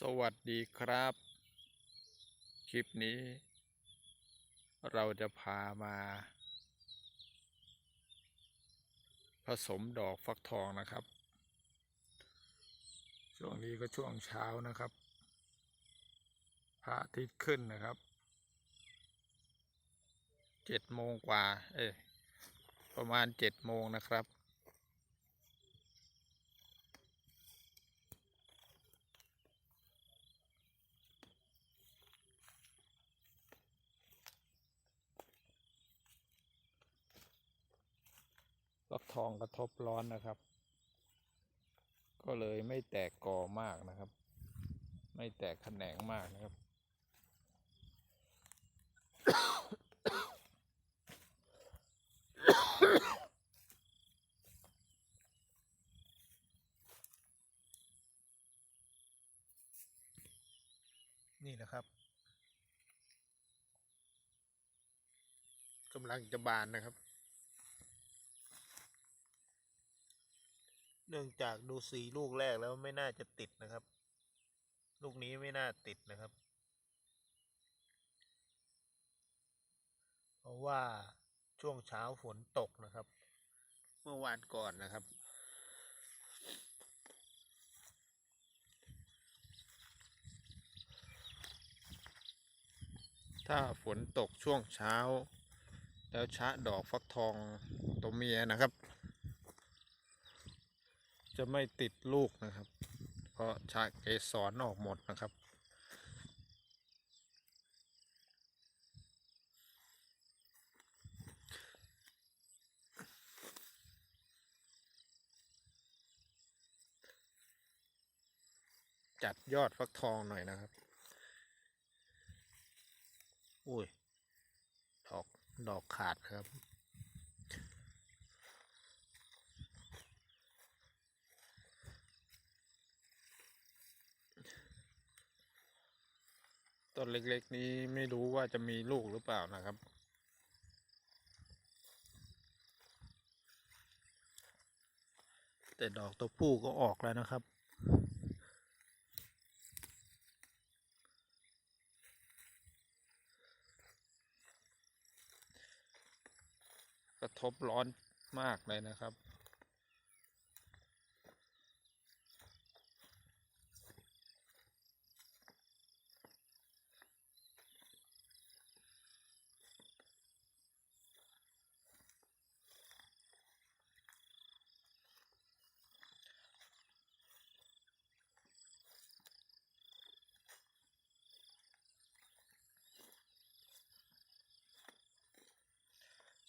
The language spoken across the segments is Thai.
สวัสดีครับ คลิปนี้ เราจะพามา ผสมดอกฟักทองนะครับ ช่วงนี้ก็ช่วงเช้านะครับพระอาทิตย์ขึ้นนะครับเจ็ดโมงกว่า เอ้ยประมาณเจ็ดโมงนะครับ ฟักทองกระทบร้อนนะครับ ก็เลยไม่แตกกอมากนะครับ ไม่แตกแขนงมากนะครับ นี่นะครับกำลังจะบานนะครับ นื่องจากดูสีลูกแรกแล้วไม่น่าจะติดนะครับ ลูกนี้ไม่น่าติดนะครับ เพราะว่าช่วงเช้าฝนตกนะครับ เมื่อวานก่อนนะครับ ถ้าฝนตกช่วงเช้า แล้วชะดอกฟักทองตัวเมียนะครับ จะไม่ติดลูกนะครับ เพราะชะเกสรออกหมดนะครับ จัดยอดฟักทองหน่อยนะครับ อุ้ย ดอก ดอกขาดครับ ต้นเล็กๆ นี้ไม่รู้ว่าจะมีลูกหรือเปล่านะครับ แต่ดอกตัวผู้ก็ออกแล้วนะครับ กระทบร้อนมากเลยนะครับ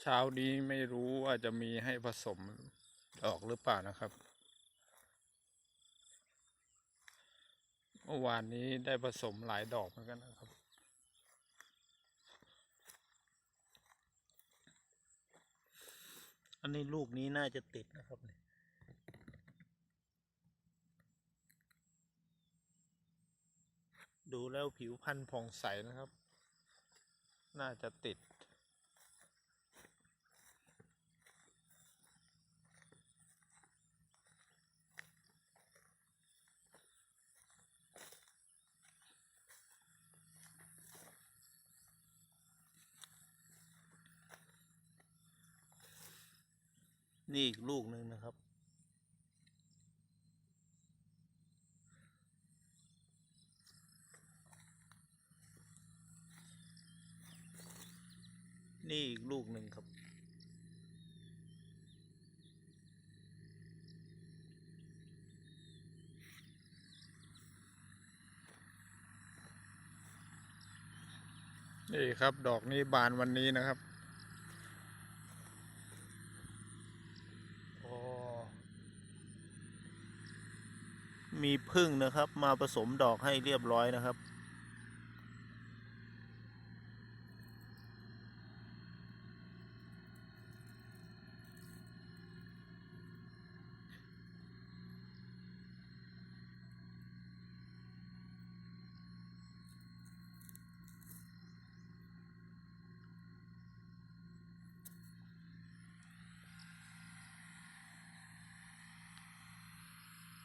เช้านี้ไม่รู้ว่าจะมีให้ผสมดอกหรือเปล่านะครับ เมื่อวานนี้ได้ผสมหลายดอกเหมือนกันนะครับ อันนี้ลูกนี้น่าจะติดนะครับเนี่ยดูแล้วผิวพรรณผ่องใสนะครับ น่าจะติด นี่อีกลูกหนึ่งนะครับ นี่อีกลูกหนึ่งครับนี่ครับ ดอกนี้บานวันนี้นะครับ อ๋อ มี พึ่งนะครับ มาผสมดอกให้เรียบร้อยนะครับ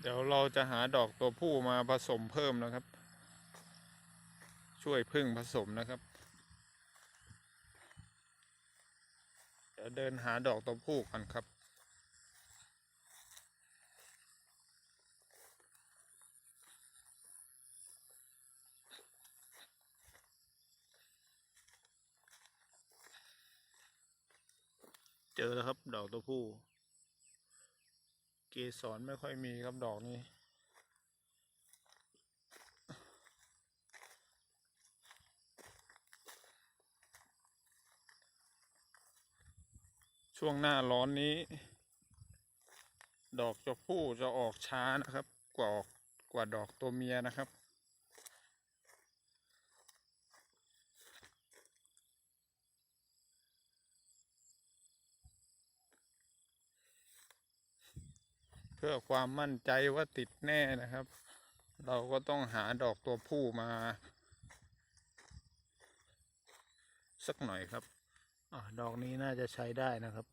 เดี๋ยวเราจะหาดอกตัวผู้มาผสมเพิ่มนะครับ ช่วยพึ่งผสมนะครับเดี๋ยวเดินหาดอกตัวผู้กันครับเจอแล้วครับดอกตัวผู้ เกสรไม่ค่อยมีครับดอกนี้ ช่วงหน้าร้อนนี้ ดอกจะพู่จะออกช้านะครับ กว่าออกกว่าดอกตัวเมียนะครับ เพื่อความมั่นใจว่าติดแน่นะครับ เราก็ต้องหาดอกตัวผู้มา สักหน่อยครับอดอกนี้น่าจะใช้ได้นะครับ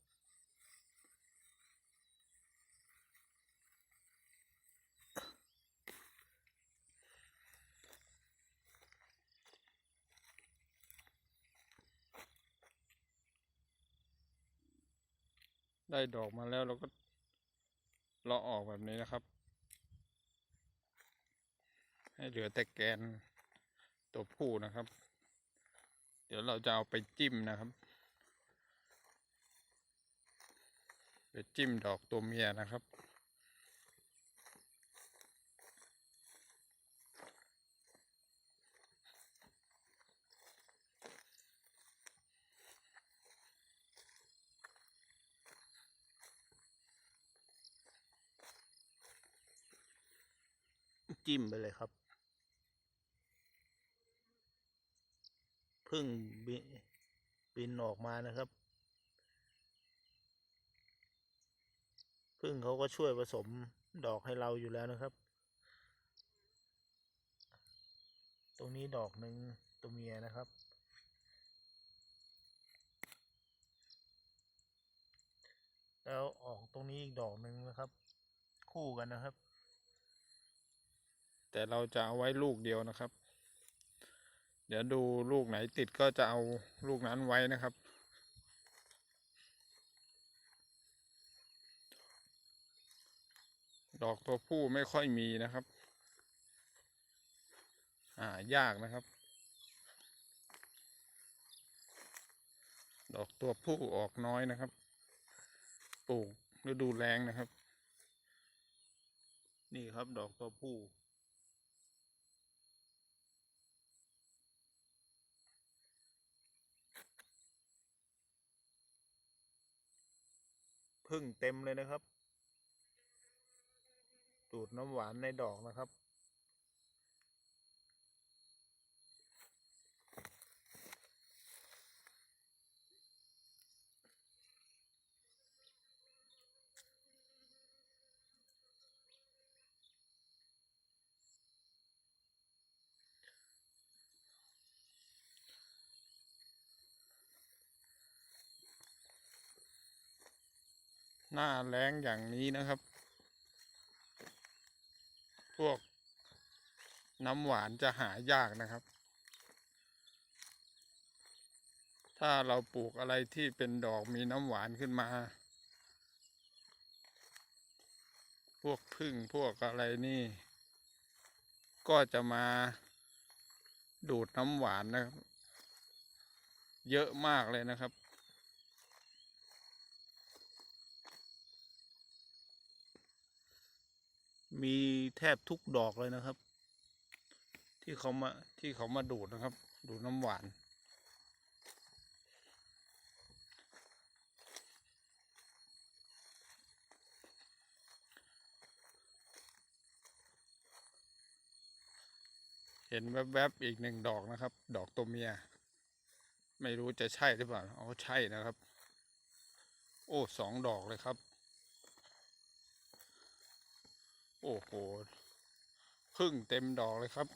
ได้ดอกมาแล้วเราก็ เลาะออกแบบนี้นะครับ ให้เหลือแต่แกนตัวผู้นะครับ เดี๋ยวเราจะเอาไปจิ้มนะครับ ไปจิ้มดอกตัวเมียนะครับ จิ้มไปเลยครับ พึ่งบิบินออกมานะครับพึ่งเขาก็ช่วยผสมดอกให้เราอยู่แล้วนะครับ ตรงนี้ดอกหนึ่งตัวเมียนะครับ แล้วออกตรงนี้อีกดอกหนึ่งนะครับ คู่กันนะครับ แต่เราจะเอาไว้ลูกเดียวนะครับ เดี๋ยวดูลูกไหนติดก็จะเอาลูกนั้นไว้นะครับ ดอกตัวผู้ไม่ค่อยมีนะครับ อ่ายากนะครับ ดอกตัวผู้ออกน้อยนะครับ ปลูกฤดูแรงนะครับนี่ครับดอกตัวผู้ พึ่งเต็มเลยนะครับ ดูดน้ำหวานในดอกนะครับ หน้าแรงอย่างนี้นะครับ พวกน้ำหวานจะหายากนะครับ ถ้าเราปลูกอะไรที่เป็นดอกมีน้ำหวานขึ้นมา พวกพึ่งพวกอะไรนี่ ก็จะมาดูดน้ำหวานนะครับ เยอะมากเลยนะครับ มีแทบทุกดอกเลยนะครับ ที่เขามาที่เขามาดูดนะครับ ดูดน้ำหวาน เห็นแวบๆอีกหนึ่งดอกนะครับ ดอกตัวเมีย ไม่รู้จะใช่หรือเปล่าอ๋อใช่นะครับ โอ้สองดอกเลยครับ โหพึ่งเต็มดอกเลยครับ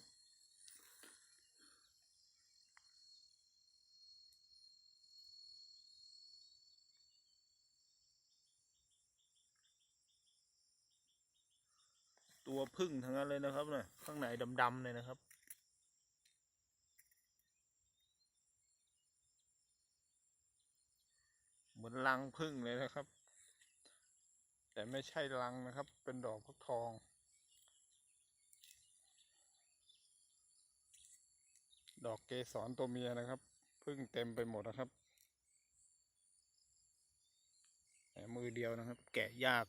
ตัวพึ่งทั้งนั้นเลยนะครับเนี่ยข้างในดำๆเลยนะครับเหมือนรังพึ่งเลยนะครับ แต่ไม่ใช่รังนะครับ เป็นดอกฟักทอง ดอกเกสรตัวเมียนะครับพึ่งเต็มไปหมดนะครับแต่มือเดียวนะครับ แกะยาก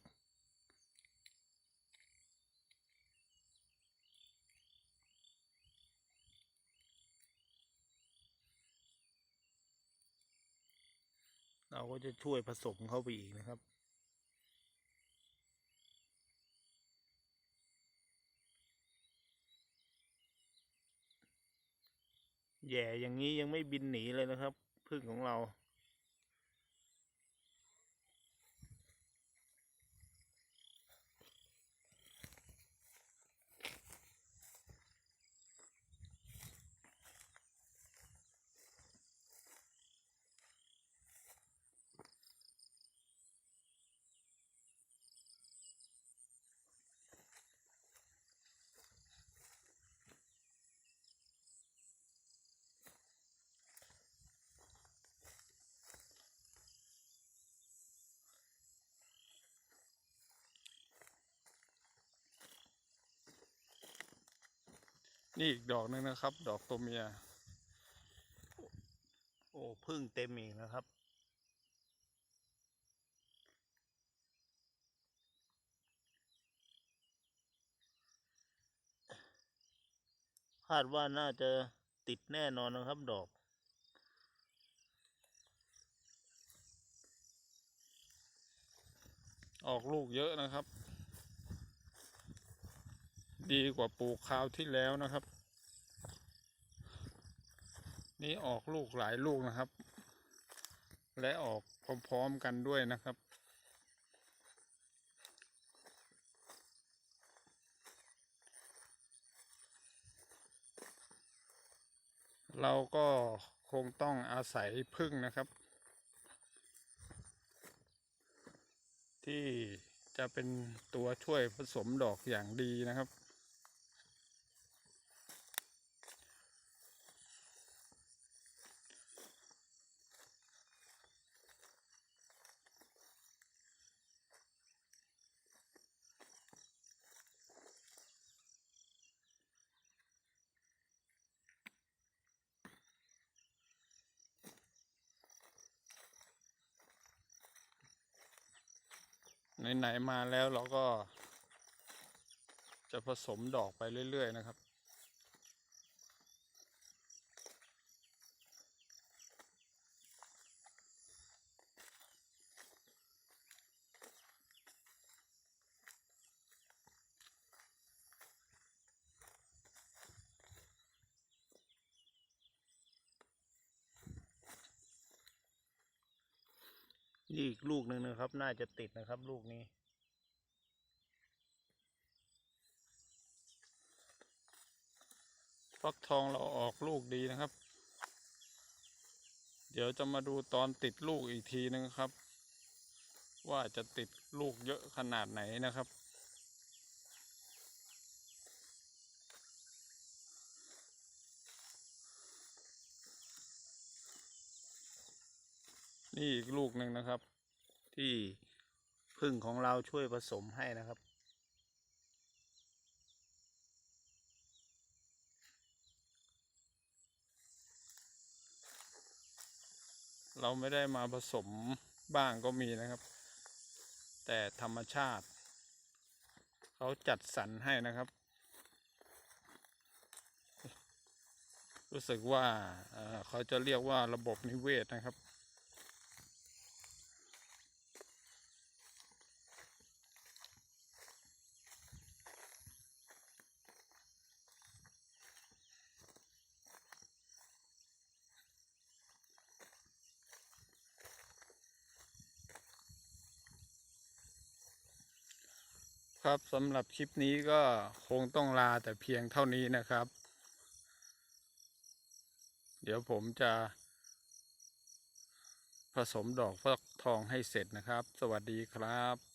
เราก็จะช่วยผสมเข้าไปอีกนะครับ แย่อย่างนี้ยังไม่บินหนีเลยนะครับพึ่งของเรา นี่อีกดอกหนึงนะครับ ดอกตัวเมีย โอ้พึ่งเต็มอีกนะครับ คาดว่าน่าจะติดแน่นอนนะครับดอกออกลูกเยอะนะครับ ดีกว่าปลูกคราวที่แล้วนะครับ นี่ออกลูกหลายลูกนะครับ และออกพร้อมๆกันด้วยนะครับเราก็คงต้องอาศัยพึ่งนะครับ ที่จะเป็นตัวช่วยผสมดอกอย่างดีนะครับ ไหนๆมาแล้วเราก็จะผสมดอกไปเรื่อย ๆ นะครับ นี่อีกลูกหนึ่งนะครับ น่าจะติดนะครับ ลูกนี้ฟักทองเราออกลูกดีนะครับ เดี๋ยวจะมาดูตอนติดลูกอีกทีนึงครับ ว่าจะติดลูกเยอะขนาดไหนนะครับ นี่อีกลูกหนึ่งนะครับ ที่พึ่งของเราช่วยผสมให้นะครับ เราไม่ได้มาผสมบ้างก็มีนะครับ แต่ธรรมชาติ เขาจัดสรรให้นะครับ รู้สึกว่าเอ่อเขาจะเรียกว่าระบบนิเวศนะครับ ครับสำหรับคลิปนี้ก็คงต้องลาแต่เพียงเท่านี้นะครับ เดี๋ยวผมจะ ผสมดอกฟักทองให้เสร็จนะครับ สวัสดีครับ